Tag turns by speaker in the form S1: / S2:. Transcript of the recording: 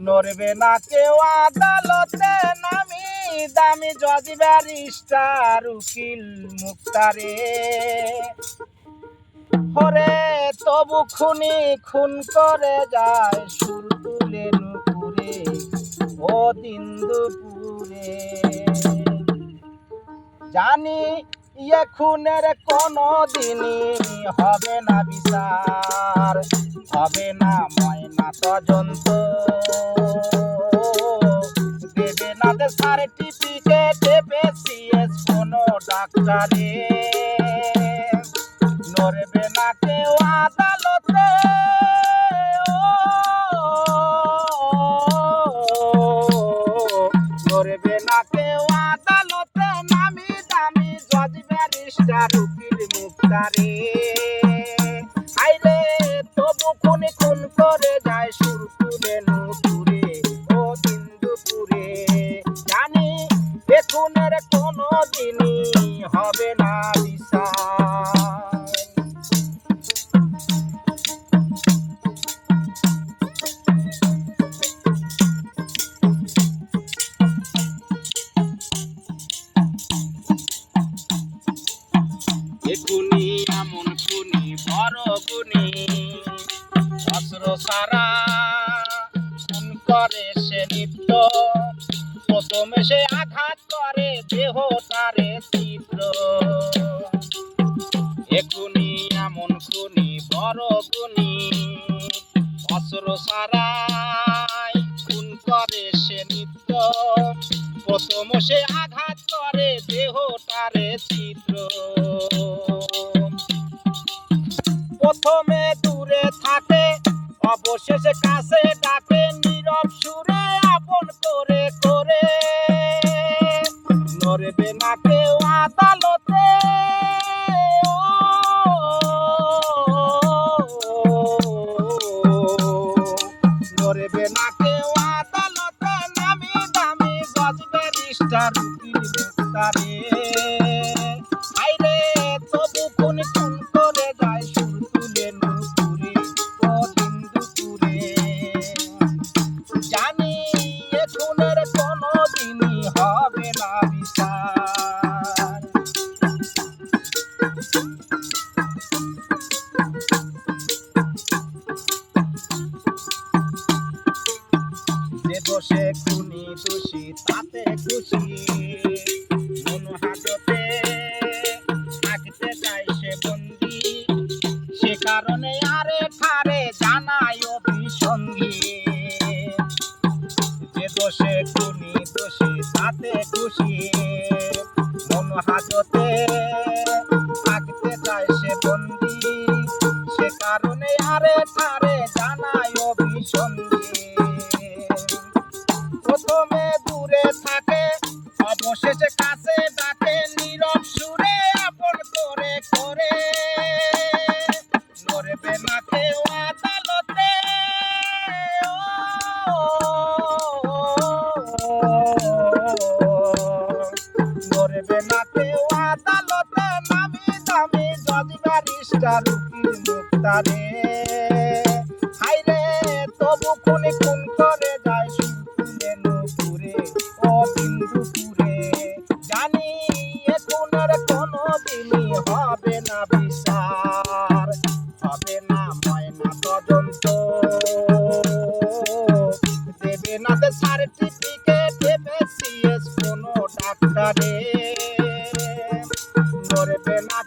S1: নড়বে না কেউ, আদালতে নামি দামি জজ ব্যারিস্টার উকিল মুক্তারে। হরে, তবু খুনি খুন করে যায় সুর তুলে নুপুরে, ও দিন দুপুরে। জানি খুনের কোনো দিনই হবে না বিচার, হবে না ময়না তদন্ত। দেবে না যে সার্টিফিকেট সিএস কোনো ডাক্তারে। নড়বে না কেউ আদালতে ব্যারিস্টার উকিল মুক্তারে। আইরে তবু কোন কোন করে যায় সুর তুলে নুপুরে, ও বিন্দুপুরে জানি এ খুনের কোনো দিনই হবে না বিচার এখুনি এমন খুনি, বড় গুনি অস্ত্র সারা খুন করে সে নিত্য। প্রথমে সে আঘাত করে, দেহ তারে তীব্র। এখুনি এমন খুনি, বড় গুনি অস্ত্র সারাই খুন করে সে নিত্য। প্রথম সে আঘাত করে দেহটারে চিত্র প্রথমে দূরে থাকে, অবশেষে কাছে ডাকে, নীরব সুরে আপন করে করে। নড়বে না কেউ আদালতে নড়বে না কেউ আদালতে, নামি দামি জজ ব্যারিস্টার উকিল মুক্তারে দোষে খুনি দোষী, তাতে খুশি। মন হাজতে থাকতে চাই সে বন্দি। সে কারণে আরে ঠারে জানাই অভিসন্ধি। যে দোষে খুনি দোষী, তাতে খুশি। মন হাজতে থাকতে চায় সে বন্দি। সে কারণে আরে ঠারে অবশেষে কাছে ডাকে নীরব সুরে আপন করে করে। নড়বে না কেউ আদালতে। নড়বে না কেউ আদালতে। নামি দামি জজ ব্যারিস্টার উকিল মুক্তারে। খুনের কোনো দিনই হবে না বিচার, হবে না ময়না তদন্ত। দেবে না তো সার্টিফিকেট দেবে সিএস কোনো ডাক্তারে নড়বে না